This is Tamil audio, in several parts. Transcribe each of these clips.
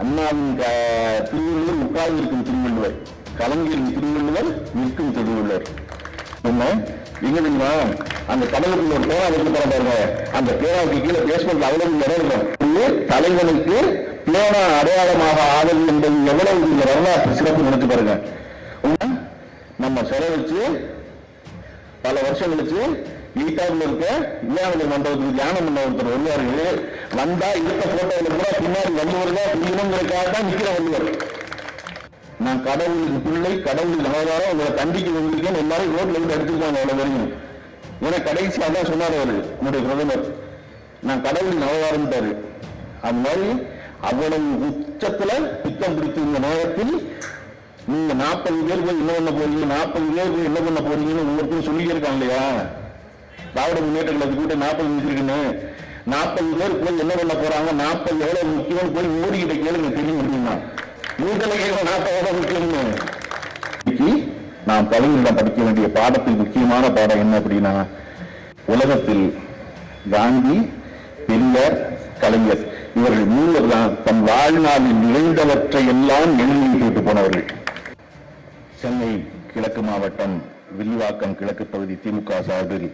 அண்ணாவின் திருவள்ளுவர் உட்கார்ந்து இருக்கும் திருவள்ளுவர். கலைஞரின் திருவள்ளுவர் நிற்கும் திருவள்ளுவர். என்ன? எங்க தெரியுமா? அந்த தலைவருக்கு ஒரு பேரா வைக்க போற பாருங்க. அந்த பேராவுக்கு கீழே பேஸ்மெண்ட்ல அவ்வளவு நிறைய இருக்கும் தலைவனுக்கு பேனா அடையாளமாக ஆதல் என்பது எவ்வளவு இந்த வரலாற்று சிறப்பு நினைச்சு பாருங்க. நம்ம செலவழிச்சு பல வருஷம் கழிச்சு ஈட்டாவில் இருக்க விஞ்ஞான மண்டபத்துக்கு தியானம் பண்ண ஒருத்தர் வருவாரு வந்தா இருக்க போட்டோவில் கூட பின்னாடி வள்ளுவர் தான் தான் நிக்கிற வள்ளுவர். நான் கடவுளுக்கு பிள்ளை கடவுளுக்கு அவதாரம் உங்களை தண்டிக்க வந்திருக்கேன் எல்லாரும் ரோட்ல இருந்து அடிச்சிருக்காங்க அவ்வளவு தெரியும் ஏன்னா கடைசியாக தான் சொன்னார் அவரு என்னுடைய பிரதமர். நான் கடவுளின் அவதாரம்ட்டாரு அது மாதிரி அவ்வளவு உச்சத்துல பித்தம் பிடித்த இந்த நேரத்தில் நீங்க நாற்பது பேர் போய் என்ன பண்ண போறீங்க நாற்பது பேர் போய் என்ன பண்ண போறீங்கன்னு ஒவ்வொருத்தரும் சொல்லிட்டே இருக்காங்க இல்லையா? திராவிட முன்னேற்ற கூட நாற்பது இருக்குன்னு நாற்பது பேர் போய் என்ன பண்ண போறாங்க? நாற்பது எவ்வளவு முக்கியம் போய் மோடி கிட்ட கேளுங்க தெரியும் அப்படின்னா நீங்களே கேட்க நாற்பது எவ்வளவு முக்கியம்னு நாம் பள்ளிகளிடம் படிக்க வேண்டிய பாடத்தில் முக்கியமான பாடம் என்ன அப்படின்னா உலகத்தில் காந்தி பெரியார் கலைஞர். இவர்கள் மூவர் தான் தன் வாழ்நாளில் நிகழ்ந்தவற்றை எல்லாம் எழுதி கேட்டு போனவர்கள். சென்னை கிழக்கு மாவட்டம் வில்வாக்கம் கிழக்கு பகுதி திமுக சார்பில்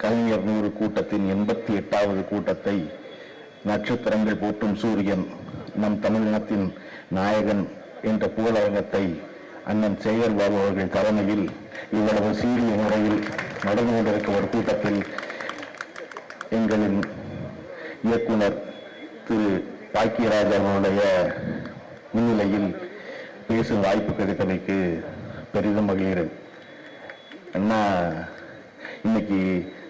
கலைஞர் நூறு கூட்டத்தின் எண்பத்தி எட்டாவது கூட்டத்தை நட்சத்திரங்கள் போற்றும் சூரியன் நம் தமிழினத்தின் நாயகன் என்ற புகழரங்கத்தை அண்ணன் சேகர் பாபு அவர்கள் தலைமையில் இவ்வளவு சீரிய முறையில் நடந்து கொண்டிருக்கும் ஒரு கூட்டத்தில் எங்களின் இயக்குனர் திரு பாக்கியராஜ் அவர்களுடைய முன்னிலையில் பேசும் வாய்ப்பு கிடைத்தமைக்கு பெரிதும் மகிழ்கிறேன். அண்ணா இன்னைக்கு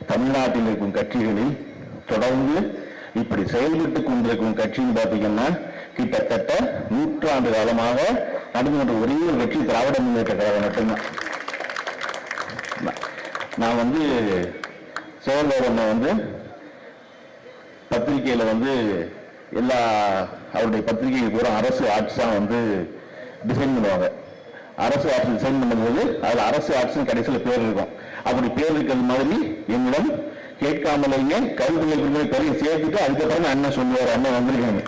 தமிழ்நாட்டில் இருக்கும் கட்சிகளில் தொடர்ந்து இப்படி செயல்பட்டு கொண்டிருக்கும் கட்சின்னு பார்த்தீங்கன்னா கிட்டத்தட்ட நூற்றாண்டு காலமாக நடந்து கொண்ட ஒரே ஒரு கட்சி திராவிட முன்னேற்ற கழகம் மட்டும்தான். நான்- வந்து செயல்பாடு வந்து பத்திரிகையில் வந்து எல்லா அவருடைய பத்திரிகை பூரா அரசு ஆட்சி தான் வந்து டிசைன் பண்ணுவாங்க. அரசு ஆட்சி டிசைன் பண்ணும்போது அதுல அரசு ஆட்சின்னு கடைசியில் பேர் இருக்கும். அப்படி பேர் இருக்கிறது மாதிரி என்னிடம் கேட்காமலேயே கருத்துக்களை குறிப்பிட்ட பேரையும் சேர்த்துட்டு அதுக்கப்புறம் அண்ணன் சொல்லுவார் அண்ணன் வந்திருக்காங்க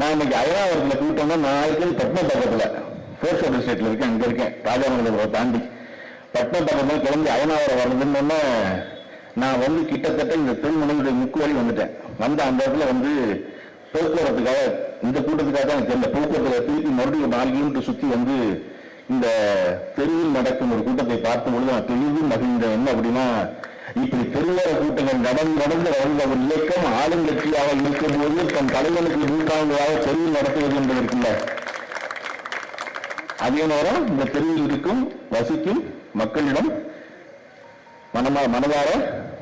நான் இன்னைக்கு அயனாவரத்தில் கூட்டம்னா நான் இருக்கிறது பட்னம் பக்கத்தில். ஃபோர்ஸ் ஆஃப் இருக்கேன் அங்கே இருக்கேன். ராஜாமங்கலத்தை தாண்டி. பட்னம் பக்கத்தில் கிளம்பி அயனாவரம் வரதுன்னு நான் வந்து கிட்டத்தட்ட இந்த திருமணத்துடைய முக்கு வழி வந்துட்டேன். வந்த அந்த இடத்துல வந்து போக்குவரத்துக்காக இந்த கூட்டத்துக்காக தான் எனக்கு தெரியல போக்குவரத்தில் திருப்பி மறுபடியும் நாலு கிலோமீட்டர் சுற்றி வந்து இந்த தெருவில் நடக்கும் ஒரு கூட்டத்தை பார்க்கும் பொழுது நான் தெளிவு மகிழ்ந்தேன். என்ன அப்படின்னா இப்படி தெருவோர கூட்டங்கள் நடந்து நடந்து வளர்ந்த ஒரு இயக்கம் ஆளுங்கட்சியாக இருக்கும்போது தன் தலைவனுக்கு நூற்றாண்டாக தெருவில் நடத்துவது என்பது இருக்குல்ல. அதே நேரம் இந்த தெருவில் இருக்கும் வசிக்கும் மக்களிடம் மனமா மனதார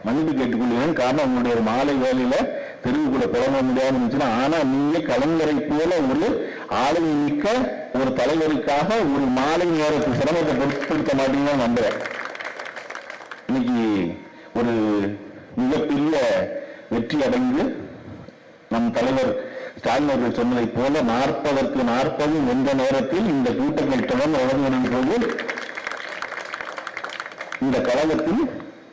மன்னிப்பு கேட்டுக்கொள்கிறேன். காரணம் உங்களுடைய ஒரு மாலை வேலையில தெருவுக்குள்ள கூட முடியாம இருந்துச்சுன்னா ஆனா நீங்க கலைஞரை போல ஒரு ஆளுமை மிக்க ஒரு தலைவருக்காக ஒரு மாலை நேரத்து சிரமத்தை பொருட்படுத்த மாட்டீங்கன்னு நம்புறேன். இன்னைக்கு ஒரு மிகப்பெரிய வெற்றி அடைந்து நம் தலைவர் ஸ்டாலின் அவர்கள் சொன்னதைப் போல நாற்பதற்கு நாற்பது எந்த நேரத்தில் இந்த கூட்டங்கள் தொடர்ந்து வழங்குவதன் போது இந்த கழகத்தில்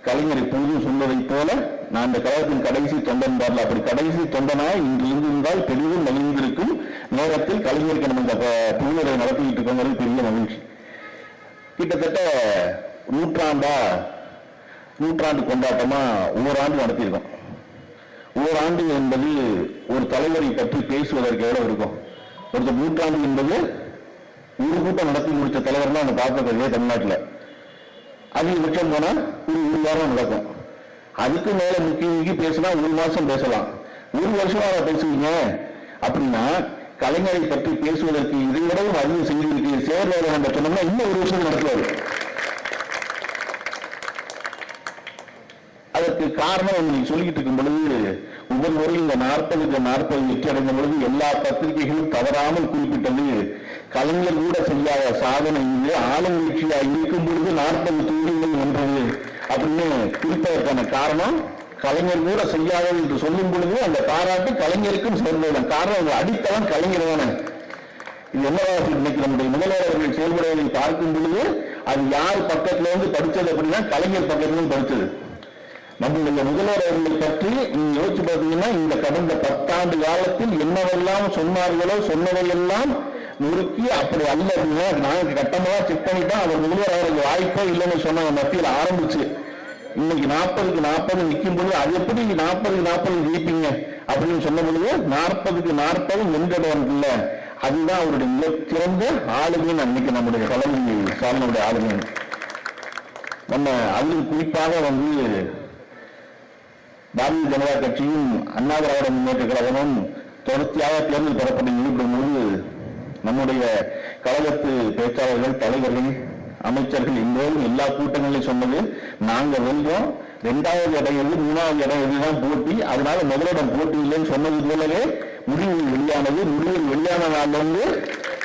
கலைஞர் எப்பொழுதும் சொன்னதைப் போல நான் இந்த கழகத்தின் கடைசி தொண்டன் பாடல அப்படி கடைசி தொண்டனா இன்று இருந்திருந்தால் பெரிதும் மகிழ்ந்திருக்கும் நேரத்தில் கலைஞருக்கு நம்ம இந்த புள்ளியரை நடத்திக்கிட்டு இருக்கோங்கிறது பெரிய மகிழ்ச்சி. கிட்டத்தட்ட நூற்றாண்டா நூற்றாண்டு கொண்டாட்டமா ஓராண்டு நடத்தியிருக்கோம். ஒவ்வொரு ஆண்டு என்பது ஒரு தலைவரை பற்றி பேசுவதற்கு எவ்வளவு இருக்கும்? ஒருத்தர் நூற்றாண்டு என்பது ஒரு கூட்டம் நடத்தி முடித்த தலைவர் தான் பார்த்தது தமிழ்நாட்டில். அதிகபட்சம் போனால் ஒரு ஒரு வாரம் நடக்கும். அதுக்கு மேல முக்கி முக்கி பேசினா ஒரு மாசம் பேசலாம். ஒரு வருஷமா பேசுவீங்க அப்படின்னா கலைஞரை பற்றி பேசுவதற்கு இதை விடவும் அதிக செய்திருக்கு சேர்வாளர் நம்ம சொன்னோம்னா இன்னும் ஒரு வருஷம் நடத்துவார் அதற்கு காரணம் நீங்க சொல்லிக்கிட்டு இருக்கும் பொழுது ஒவ்வொரு முறையும் இந்த நாற்பதுக்கு நாற்பது வெற்றி அடைந்த பொழுது எல்லா பத்திரிகைகளும் தவறாமல் குறிப்பிட்டது கலைஞர் கூட செய்யாத சாதனை. இது ஆளுங்கட்சியா இருக்கும் பொழுது நாற்பது தொகுதிகள் ஒன்றது அப்படின்னு குறிப்பதற்கான காரணம் கலைஞர் கூட செய்யாதது என்று சொல்லும் பொழுது அந்த பாராட்டு கலைஞருக்கும் சேர்ந்ததுதான். காரணம் அவங்க அடித்தவன் கலைஞர் தானே. இது என்னவா இன்னைக்கு நம்முடைய முதல்வர் அவர்கள் செயல்படுவதை பார்க்கும் பொழுது அது யார் பக்கத்துல இருந்து படித்தது அப்படின்னா கலைஞர் பக்கத்துல இருந்து படிச்சது. நம்முடைய முதல்வர் அவர்களை பற்றி நீங்க யோசிச்சு பார்த்தீங்கன்னா இந்த கடந்த பத்தாண்டு காலத்தில் என்னவெல்லாம் சொன்னார்களோ சொன்னதையெல்லாம் நுறுக்கி அப்படி அல்ல அப்படின்னா நாங்க கட்டமாக செக் பண்ணிட்டோம் அவர் முதல்வர் அவருக்கு வாய்ப்பே இல்லைன்னு சொன்னாங்க மத்தியில் ஆரம்பிச்சு. இன்னைக்கு நாற்பதுக்கு நாற்பது நிற்கும் பொழுது அது எப்படி நாற்பதுக்கு நாற்பது ஜெயிப்பீங்க? அப்படின்னு சொன்ன பொழுது நாற்பதுக்கு நாற்பது வென்றடம் இல்ல அதுதான் அவருடைய மிகச்சிறந்த ஆளுமைன்னு அன்னைக்கு நம்முடைய தலைமை சாமியுடைய ஆளுமை. நம்ம அதிலும் குறிப்பாக வந்து பாரதிய ஜனதா கட்சியும் அண்ணாதிராவிட முன்னேற்ற கழகமும் தொடர்ச்சியாக தேர்தல் பெறப்பட்டு ஈடுபடும் நம்முடைய கழகத்து பேச்சாளர்கள் தலைவர்கள் அமைச்சர்கள் எல்லோரும் எல்லா கூட்டங்களையும் சொன்னது நாங்க வெல்வோம் இரண்டாவது இடம் எது மூணாவது இடம் எதுதான் போட்டி. அதனால முதலிடம் போட்டி இல்லைன்னு சொன்னது போலவே முடிவு வெளியானது. முடிவு வெளியான நாள்ல வந்து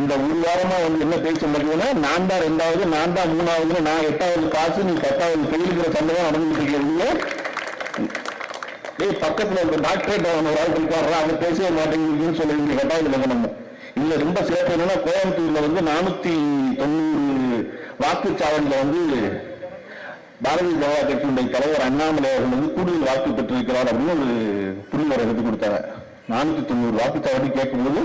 இந்த ஒரு வாரமா வந்து என்ன பேச்சு நடக்குதுன்னா நான் தான் ரெண்டாவது நான் தான் மூணாவது நான் எட்டாவது காசு நீ பத்தாவது ஃபெயிலுங்கிற சண்டை தான் நடந்துட்டு இருக்கிறீங்க ஏய் பக்கத்துல இருக்க டாக்டரேட் அவன் ஒரு ஆள் இருக்காரு அவர் பேசவே மாட்டேங்குதுன்னு சொல்லுவீங்க கட்டாயத்தில் நம்ம. இல்ல ரொம்ப சிறப்பு என்னன்னா கோயம்புத்தூர்ல வந்து நானூத்தி தொண்ணூறு வாக்குச்சாவடியில வந்து பாரதிய ஜனதா கட்சியினுடைய தலைவர் அண்ணாமலை அவர்கள் வந்து கூடுதல் வாக்கு பெற்றிருக்கிறார் அப்படின்னு ஒரு புள்ளிவரை எடுத்து கொடுத்தாங்க. நானூத்தி தொண்ணூறு வாக்குச்சாவடி கேட்கும்போது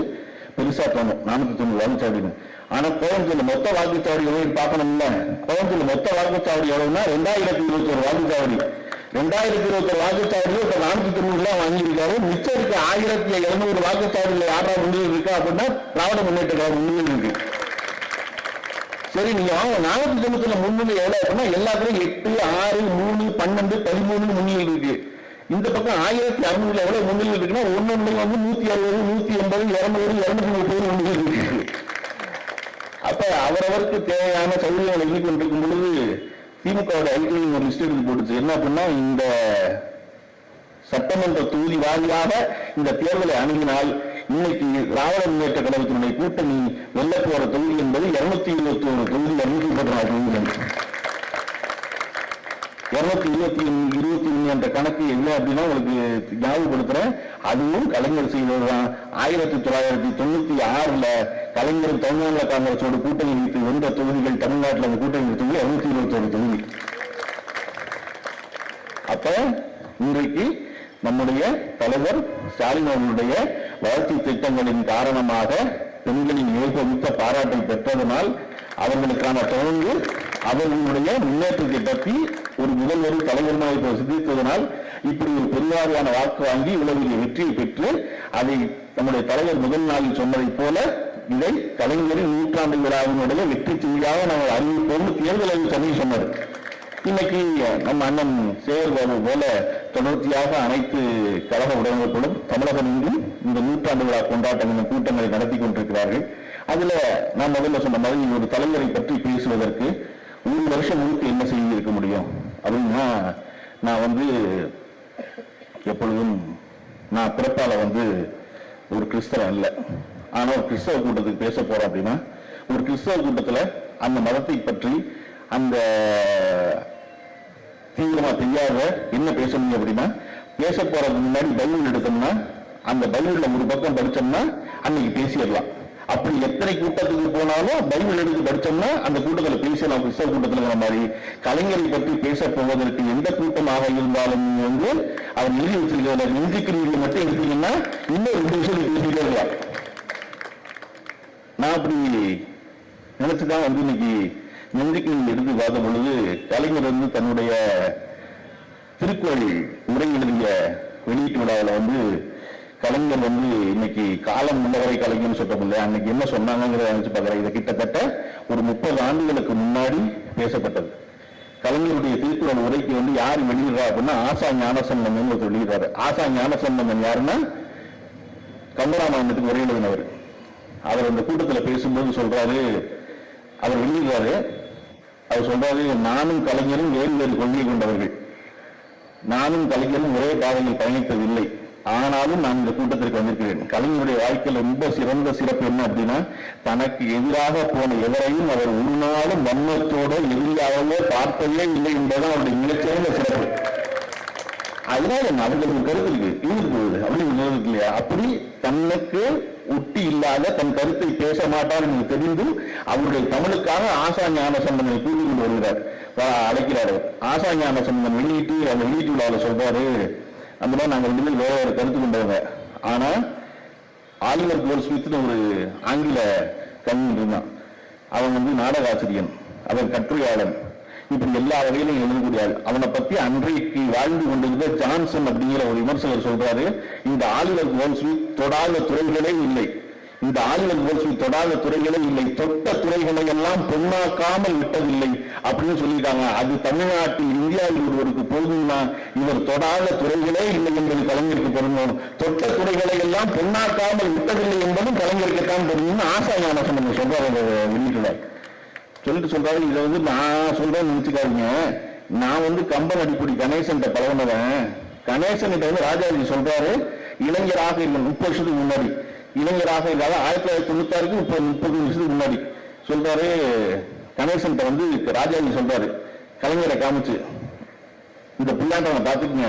பெருசா தோணும். நானூத்தி தொண்ணூறு வாக்குச்சாவடின்னு. ஆனா கோயம்புத்தூர்ல மொத்த வாக்குச்சாவடி எவ்வளவு பார்க்கணும்ல. கோயம்புத்தூர்ல மொத்த வாக்குச்சாவடி எவ்வளவுன்னா ரெண்டாயிரத்தி இருபத்தி ஒரு வாக்குச்சாவடி. ரெண்டாயிரத்தி இருபத்தி ஒரு வாக்குச்சாவடியில் இப்ப நானூத்தி தொண்ணூறுல வாங்கியிருக்காரு. மிச்சம் இருக்க ஆயிரத்தி எழுநூறு வாக்குச்சாவடியில் யாரா முன்னிலை இருக்கா அப்படின்னா திராவிட முன்னேற்ற கழகம் முன்னிலை இருக்கு சரி நீங்க வாங்க. நானூத்தி தொண்ணூத்தி முன்னிலை எவ்வளவு அப்படின்னா எல்லாத்துலயும் எட்டு ஆறு மூணு பன்னெண்டு பதிமூணு முன்னிலை இருக்கு இந்த பக்கம் ஆயிரத்தி அறுநூறுல எவ்வளவு முன்னிலை இருக்குன்னா ஒன்னு வந்து நூத்தி அறுபது நூத்தி எண்பது இருநூறு இருநூத்தி முப்பது முன்னிலை இருக்கு அப்ப அவரவருக்கு தேவையான சௌகரியங்களை எழுதி பொழுது திமுகவோட அறிக்கையில் ஒரு லிஸ்ட் எடுத்து போட்டுச்சு. என்ன அப்படின்னா இந்த சட்டமன்ற தொகுதி வாரியாக இந்த தேர்தலை அணுகினால் இன்னைக்கு திராவிட முன்னேற்ற கழகத்தினுடைய கூட்டணி வெல்ல போற தொகுதி என்பது இருநூத்தி இருபத்தி ஒரு தொகுதி இருநூத்தி பதினாறு தொகுதிகள் இருநூத்தி இருபத்தி இருபத்தி ஒண்ணு என்ற கணக்கு என்ன அப்படின்னா உங்களுக்கு ஞாபகப்படுத்துறேன். அதுவும் கலைஞர் செய்ததுதான். ஆயிரத்தி தொள்ளாயிரத்தி தொண்ணூத்தி ஆறுல கலைஞர் தமிழ்நாடு காங்கிரஸோட கூட்டணி வைத்து வந்த தொகுதிகள் தமிழ்நாட்டில் அந்த கூட்டணி தொகுதி இருநூத்தி இருபத்தோரு தொகுதி. அப்ப இன்றைக்கு நம்முடைய தலைவர் ஸ்டாலின் அவர்களுடைய வளர்ச்சி திட்டங்களின் காரணமாக பெண்களின் ஏகமிக்க பாராட்டை பெற்றதனால் அவர்களுக்கான தொடர்ந்து அவர்களுடைய முன்னேற்றத்தை பற்றி ஒரு முதல்வரும் தலைவருமாக இப்போ சிந்தித்ததனால் இப்படி ஒரு பெருவாரியான வாக்கு வாங்கி இவ்வளவு வெற்றியை பெற்று அதை நம்முடைய தலைவர் முதல் நாளில் சொன்னதைப் போல இதை கலைஞரின் நூற்றாண்டு விழாவினுடைய வெற்றி செய்தியாக நாங்கள் அறிவிப்போம் தேர்தல் அறிவு சொன்னார். இன்னைக்கு நம்ம அண்ணன் சேர்வது போல தொடர்ச்சியாக அனைத்து கழக உடன்களும் தமிழகம் எங்கும் இந்த நூற்றாண்டு விழா கொண்டாட்டம் கூட்டங்களை நடத்தி கொண்டிருக்கிறார்கள். அதுல நான் முதல்ல சொன்ன மாதிரி ஒரு தலைவரை பற்றி பேசுவதற்கு மூணு வருஷம் முழுக்க என்ன செய்தி இருக்க முடியும்? அப்படின்னா நான் வந்து எப்பொழுதும் நான் பிறப்பால வந்து ஒரு கிறிஸ்தவன் இல்லை ஆனால் ஒரு கிறிஸ்தவ கூட்டத்துக்கு பேச போகிறேன் அப்படின்னா ஒரு கிறிஸ்தவ கூட்டத்தில் அந்த மதத்தை பற்றி அந்த தீவிரமாக தெரியாத என்ன பேசணும் அப்படின்னா பேச போகிறதுக்கு முன்னாடி பைபிள் எடுத்தோம்னா அந்த பைபிளில் ஒரு பக்கம் படித்தோம்னா அன்னைக்கு பேசிடலாம். அப்படி எத்தனை கூட்டத்துக்கு போனாலும் பைபிள் எடுத்து படிச்சோம்னா அந்த கூட்டத்துல பேசலாம் கிறிஸ்தவ கூட்டத்துல மாதிரி கலைஞரை பற்றி பேச போவதற்கு எந்த கூட்டமாக இருந்தாலும் வந்து அவர் எழுதி வச்சிருக்கிற நெஞ்சுக்கிறீர்கள் மட்டும் எடுத்தீங்கன்னா இன்னும் ரெண்டு விஷயம் பேசிட்டே இருக்கலாம். நான் அப்படி நினைச்சுதான் வந்து இன்னைக்கு நெஞ்சுக்கு எடுத்து பார்த்த பொழுது கலைஞர் வந்து தன்னுடைய திருக்குறள் உரை எழுதிய வெளியீட்டு விழாவில் வந்து கலைஞர் வந்து இன்னைக்கு காலம் முன்னவரை கலைஞர்னு சொல்றோம்ல அன்னைக்கு என்ன சொன்னாங்கிறத நினைச்சு பார்க்கறேன் இது கிட்டத்தட்ட ஒரு முப்பது ஆண்டுகளுக்கு முன்னாடி பேசப்பட்டது. கலைஞருடைய திருக்குறள் உரைக்கு வந்து யார் வெளியிடுறா அப்படின்னா ஆசா ஞானசம்பந்தன் ஒருத்தர் வெளியிடுறாரு. ஆசா ஞானசம்பந்தன் யாருன்னா கம்பராமாயணத்துக்கு உரை எழுதினவர். அவர் அந்த கூட்டத்தில் பேசும்போது சொல்றாரு அவர் வெளியிடுறாரு. அவர் சொல்றாரு நானும் கலைஞரும் வேறு வேறு கொள்கை கொண்டவர்கள். நானும் கலைஞரும் ஒரே பாதையில் பயணித்ததில்லை. ஆனாலும் நான் இந்த கூட்டத்திற்கு வந்திருக்கிறேன். கலைஞருடைய வாழ்க்கையில் ரொம்ப சிறந்த சிறப்பு என்ன அப்படின்னா தனக்கு எதிராக போன எவரையும் அவர் ஒரு நாளும் வன்மத்தோட எதிரியாகவோ பார்த்ததே இல்லை என்பதுதான் அவருடைய மிகச்சிறந்த சிறப்பு. அதனால என்ன? அதுக்கு கருத்து இருக்கு. தீர்ந்து போகுது. அப்படி இல்லையா? அப்படி தன்னுக்கு ஒட்டி இல்லாத தன் கருத்தை பேச மாட்டார் என்று தெரிந்தும் அவருடைய தமிழுக்காக ஆசா ஞான சம்பந்தனை கூறி கொண்டு வருகிறார். அழைக்கிறாரு ஆசா ஞான சம்பந்தம் வெளியிட்டு அந்த வெளியீட்டு விழாவில் சொல்றாரு அந்த மாதிரி நாங்கள் ரெண்டு பேரும் வேற வேற கருத்து கொண்டவங்க. ஆனால் ஆலிவர் கோல்ஸ்மித்னு ஒரு ஆங்கில கவிஞன் இருந்தான். அவன் வந்து நாடக ஆசிரியன் அவன் கட்டுரையாளன். இப்படி எல்லா வகையிலும் எழுதக்கூடிய ஆள். அவனை பத்தி அன்றைக்கு வாழ்ந்து கொண்டிருந்த ஜான்சன் அப்படிங்கிற ஒரு விமர்சகர் சொல்றாரு இந்த ஆலிவர் கோல்ஸ்மித் தொடாத துறைகளே இல்லை. இந்த ஆயுதம் கோல்ஸ்மித் தொடாத துறைகளே இல்லை தொட்ட துறைகளை எல்லாம் பொன்னாக்காமல் விட்டதில்லை அப்படின்னு சொல்லியிருக்காங்க. அது தமிழ்நாட்டில் இந்தியாவில் ஒருவருக்கு பொருந்தும்னா இவர் தொடாத துறைகளே இல்லை என்பது கலைஞருக்கு பொருந்தும் தொட்ட துறைகளை எல்லாம் பொன்னாக்காமல் விட்டதில்லை என்பதும் கலைஞருக்குத்தான் பொருந்தும் ஆசா ஞானசம்பந்தம் சொல்றாரு அந்த வெளியீட்டுல சொல்லிட்டு சொல்றாரு இதை வந்து நான் சொல்றேன்னு நினைச்சுக்காதீங்க. நான் வந்து கம்பன் அடிப்படி கணேசன் பழகினவன். கணேசன் கிட்ட வந்து ராஜாஜி சொல்றாரு இளைஞராக இல்லை முப்பது வருஷத்துக்கு முன்னாடி இளைஞராக இல்லாத ஆயிரத்தி தொள்ளாயிரத்தி தொண்ணூத்தாறுக்கு முப்பது முப்பது வருஷத்துக்கு முன்னாடி சொல்றாரு கணேசன் வந்து ராஜாஜி சொல்றாரு கலைஞரை காமிச்சு. இந்த புல்லாண்டவனை பார்த்துக்குங்க.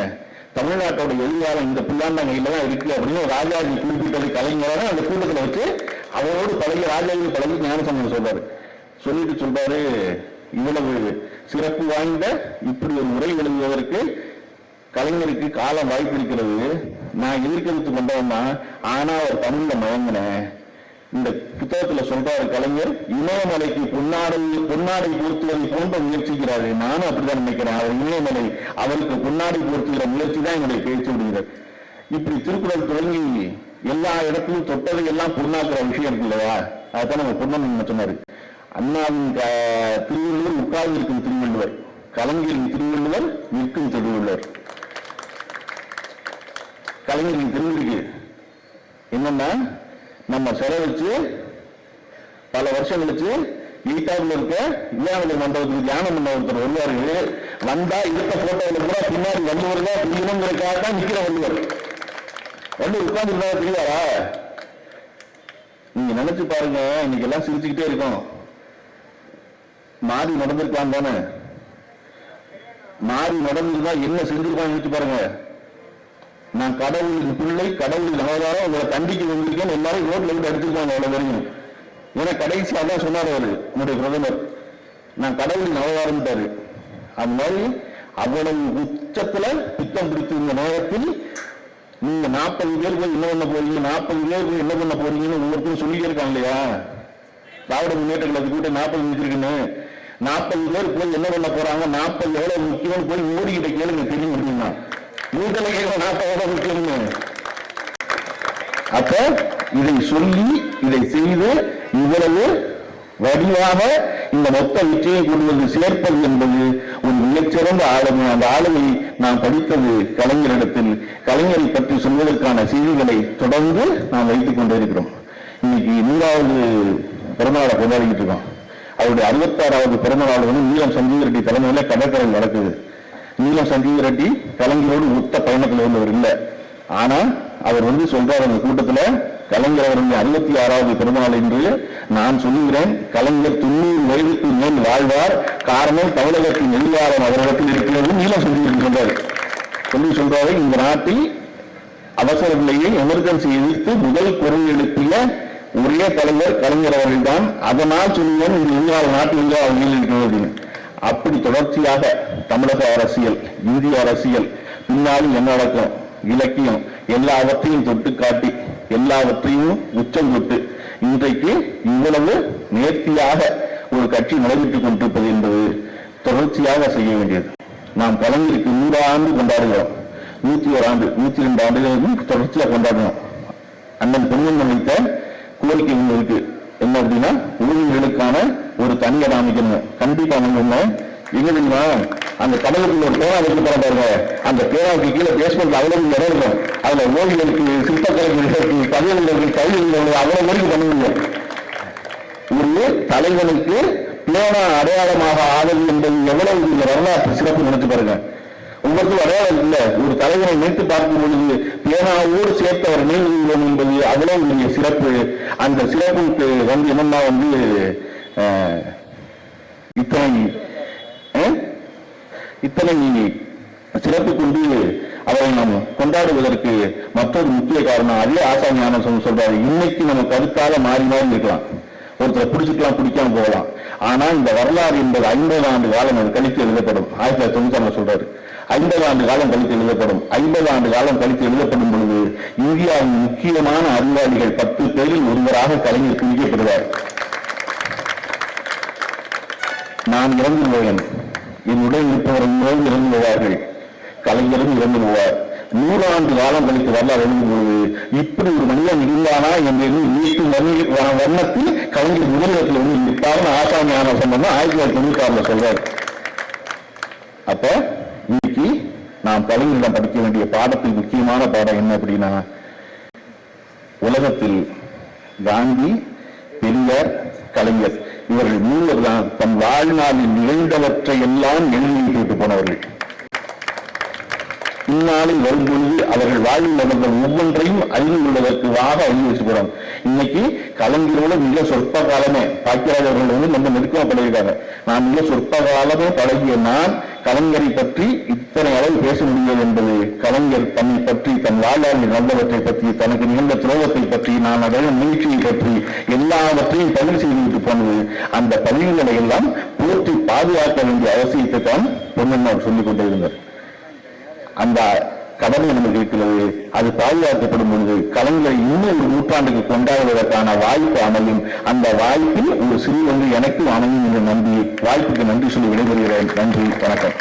தமிழ்நாட்டோட எதிர்காலம் இந்த புல்லாண்டங்க இல்லதான் இருக்கு அப்படின்னு ராஜாஜி குறிப்பிட்டது கலைஞராக அந்த கூட்டத்தில் வச்சு அவரோடு பழகி ராஜாஜி பழகி ஞானசம்பந்தம் சொல்றாரு. சொல்லிட்டு சொல்றாரு இவ்வளவு சிறப்பு வாய்ந்த இப்படி ஒரு முறை எழுதுவதற்கு கலைஞருக்கு காலம் வாய்ப்பு இருக்கிறது. நான் எதிர்கருத்து கொண்டவன் தான் ஆனா அவர் தமிழ்ல மயங்கினேன் இந்த புத்தகத்துல சொல்றாரு கலைஞர் இமயமலைக்கு பொன்னாடை பொன்னாடை பொருத்துவதை போன்ற முயற்சிக்கிறாரு. நானும் அப்படிதான் நினைக்கிறேன். அவர் இமயமலை அவருக்கு பொன்னாடை பொருத்துகிற முயற்சி தான் என்னுடைய பேச்சு விடுகிறார் இப்படி திருக்குறள் தொடங்கி எல்லா இடத்திலும் தொட்டதை எல்லாம் பொண்ணாக்குற விஷயம் இருக்கு இல்லையா? அதுதான் நம்ம பொண்ணு சொன்னாரு. அண்ணாவின் திருவள்ளுவர் உட்கார்ந்து இருக்கும் திருவள்ளுவர். கலைஞரின் திருவள்ளுவர் நிற்கும் திருவள்ளுவர். கலைஞரின் தெரிஞ்சிருக்கு என்னன்னா நம்ம செலவழிச்சு பல வருஷம் கழிச்சு ஈட்டாவில் இருக்க விஞ்ஞான மண்டபத்துக்கு தியானம் பண்ண ஒருத்தர் வருவாரு. வந்தா இருக்க போட்டோவில் கூட பின்னாடி வள்ளுவர் தான் புரியணுங்கிறதுக்காக தான் நிக்கிற வள்ளுவர். வந்து உட்கார்ந்துருந்தா தெரியாரா நீங்க நினைச்சு பாருங்க இன்னைக்கு எல்லாம் சிரிச்சுக்கிட்டே இருக்கோம். மாறி நடந்திருக்கான் தானே. மாறி நடந்திருந்தா என்ன செஞ்சிருக்கான்னு யோசிச்சு பாருங்க. நான் கடவுளின் பிள்ளை கடவுளின் அவதாரம் உங்களை தண்டிக்க வந்திருக்கேன் எல்லாரும் ரோட்ல விட்டு அடிச்சிருக்காங்க அவ்வளவு வரையும் ஏன்னா கடைசியாக தான் சொன்னார் அவரு நம்முடைய பிரதமர். நான் கடவுளின் அவதாரம்ட்டாரு. அது மாதிரி அவ்வளவு உச்சத்துல பித்தம் பிடித்திருந்த நேரத்தில் நீங்க நாற்பது பேர் போய் என்ன பண்ண போறீங்க நாற்பது பேர் போய் என்ன பண்ண போறீங்கன்னு ஒவ்வொருத்தரும் சொல்லிட்டே இருக்காங்க இல்லையா? திராவிட முன்னேற்ற கழகத்து கூட்ட நாற்பது வச்சிருக்குன்னு நாற்பது பேர் போய் என்ன பண்ண போறாங்க நாற்பது எவ்வளவு முக்கியம் போய் மோடி கிட்ட கேளுங்க தெரியும் அப்படின்னா. நூத்தலை நாட்டோட நாற்பது முக்கியம்னு அப்ப இதை சொல்லி இதை செய்து இவ்வளவு வடிவாக இந்த மொத்த வெற்றியை கொண்டு வந்து சேர்ப்பது என்பது ஒரு மிகச்சிறந்த ஆளுமை. அந்த ஆளுமை நாம் படித்தது கலைஞரிடத்தில். கலைஞரை பற்றி சொல்வதற்கான செய்திகளை தொடர்ந்து நாம் வைத்துக் கொண்டிருக்கிறோம் இன்னைக்கு நூறாவது பிறந்தநாளை கொண்டாடிக்கிட்டு இருக்கோம். அவருடைய அறுபத்தாறாவது பிறந்தநாள் வந்து நீளம் சஞ்சீவ ரெட்டி தலைமையில கடற்கரை நடக்குது. நீலம் சஞ்சீவ ரெட்டி கலைஞரோடு ஒத்த பயணத்தில் இருந்தவர் இல்லை. ஆனா அவர் வந்து சொல்றார் அந்த கூட்டத்துல கலைஞர் அவருடைய அறுபத்தி ஆறாவது பிறந்தநாள் என்று நான் சொல்லுகிறேன். கலைஞர் தொண்ணூறு வயதுக்கு மேல் வாழ்வார். காரணம் தமிழகத்தின் எதிர்காலம் அவரிடத்தில் இருக்கிறது நீலம் சஞ்சீவன் சொல்றாரு. சொல்லி சொல்றாரு இந்த நாட்டில் அவசர நிலையை எமர்ஜென்சி எதிர்த்து முதல் குரல் எழுப்பிய ஒரே தலைவர் கலைஞர் அவர்கள்தான். அதனால் சொல்லுவேன் இந்த எதிர்கால நாட்டு எதிர்கால இருக்கிறது அப்படின்னு. அப்படி தொடர்ச்சியாக தமிழக அரசியல் இந்திய அரசியல் பின்னாலும் என்ன நடக்கும்? இலக்கியம். எல்லாவற்றையும் தொட்டு காட்டி எல்லாவற்றையும் உச்சம் தொட்டு இன்றைக்கு இவ்வளவு நேர்த்தியாக ஒரு கட்சி நடைபெற்றுக் கொண்டிருப்பது என்பது தொடர்ச்சியாக செய்ய வேண்டியது. நாம் கலைஞருக்கு நூறு ஆண்டு கொண்டாடுகிறோம். நூத்தி ஒரு ஆண்டு நூத்தி ரெண்டு ஆண்டுகளுக்கும் தொடர்ச்சியாக கொண்டாடணும் அண்ணன் பொன்மன் வைத்த கோரிக்கை இருக்கு. என்ன அப்படின்னா ஊழியர்களுக்கான ஒரு தனி இடம் அமைக்கணும் கண்டிப்பா அவங்க என்ன அந்த கடலுக்குள்ள ஒரு பேரா வச்சு போற பாருங்க. அந்த பேராவுக்கு கீழே பேஸ்மெண்ட் அவ்வளவு இடம் இருக்கும். அதுல ஓவியர்களுக்கு சிற்பக்கலைஞர்களுக்கு கவிஞர்களுக்கு கவிஞர்களுக்கு அவ்வளவு முறைக்கு பண்ணுவீங்க. ஒரு தலைவனுக்கு பேனா அடையாளமாக ஆனது என்பது எவ்வளவு இந்த வரலாற்று சிறப்பு நினைச்சு பாருங்க. உங்களுக்கு அடையாளம் இல்லை ஒரு தலைவரை நினைத்து பார்க்கும் பொழுது பேனாவோடு சேர்த்து அவர் நினைவுகிறோம் என்பது அவ்வளவு பெரிய சிறப்பு. அந்த சிறப்புக்கு வந்து என்னன்னா வந்து இத்தனை இத்தனை சிறப்பு கொண்டு அவரை நாம் கொண்டாடுவதற்கு மற்றொரு முக்கிய காரணம் அதே ஆசாமி ஞானசம் சொல்றாரு இன்னைக்கு நம்ம கருத்தாக மாறி மாறி இருக்கலாம். ஒருத்தரை பிடிச்சிக்கலாம் பிடிக்காம போகலாம். ஆனா இந்த வரலாறு என்பது ஐம்பது ஆண்டு காலம் அது கழித்து எழுதப்படும். ஆயிரத்தி தொள்ளாயிரத்தி தொண்ணூத்தி சொல்றாரு. ஐம்பது ஆண்டு காலம் கழித்து எழுதப்படும் ஐம்பது ஆண்டு காலம் கழித்து எழுதப்படும் பொழுது இந்தியாவின் முக்கியமான அறிவாளிகள் பத்து பேரில் ஒருவராக கலைஞர் பிரிக்கப்படுவார் நான் இறந்து போவேன் என் உடன் இருப்பவர் எல்லோரும் இறந்து போவார்கள் கலைஞரும் இறந்து போவார் நூறாண்டு காலம் கழித்து வரலாறு எழுதும் பொழுது இப்படி ஒரு மனிதன் இருந்தானா என்று நீட்டும் வர்ணத்தில் கலைஞர் முதலிடத்தில் வந்து நிற்பார்னு ஆசாமி ஆன சம்பந்தம் ஆயிரத்தி தொள்ளாயிரத்தி தொண்ணூத்தி ஆறுல சொல்றாரு. அப்ப இன்னைக்கு நாம் கலைஞரிடம் படிக்க வேண்டிய பாடத்தில் முக்கியமான பாடம் என்ன அப்படின்னா உலகத்தில் காந்தி பெரியார் கலைஞர் இவர்கள் மூவர் தான் தம் வாழ்நாளில் நிகழ்ந்தவற்றை எல்லாம் எழுதி கேட்டு போனவர்கள். இந்நாளில் வரும்பொழுது அவர்கள் வாழ்வில் நடந்த ஒவ்வொன்றையும் அறிந்து கொள்வதற்கு வாக அறிந்து வச்சுக்கிறோம் இன்னைக்கு கலைஞரோட மிக சொற்ப காலமே பாக்கியராஜ் அவர்கள் வந்து நம்ம நெருக்கமா பழகிருக்காங்க நான் மிக சொற்ப காலமே பழகிய நான் கலைஞரை பற்றி இத்தனை அளவு பேச முடியாது என்பது கலைஞர் தன்னை பற்றி தன் வாழ்நாளில் நல்லவற்றை பற்றி தனக்கு நிகழ்ந்த துரோகத்தை பற்றி நான் அடைய முயற்சியை பற்றி எல்லாவற்றையும் பதிவு செய்துவிட்டு போனது. அந்த பதிவுகளை எல்லாம் போற்றி பாதுகாக்க வேண்டிய அவசியத்தை தான் பொன்னன் சொல்லிக் கொண்டிருந்தார். அந்த கடமை நமக்கு இருக்கிறது அது பாதுகாக்கப்படும் பொழுது கலைஞரை இன்னும் ஒரு நூற்றாண்டுக்கு கொண்டாடுவதற்கான வாய்ப்பு அமையும். அந்த வாய்ப்பில் ஒரு சிறு ஒன்று எனக்கும் அமையும் என்று நம்பி வாய்ப்புக்கு நன்றி சொல்லி விடைபெறுகிறேன். நன்றி வணக்கம்.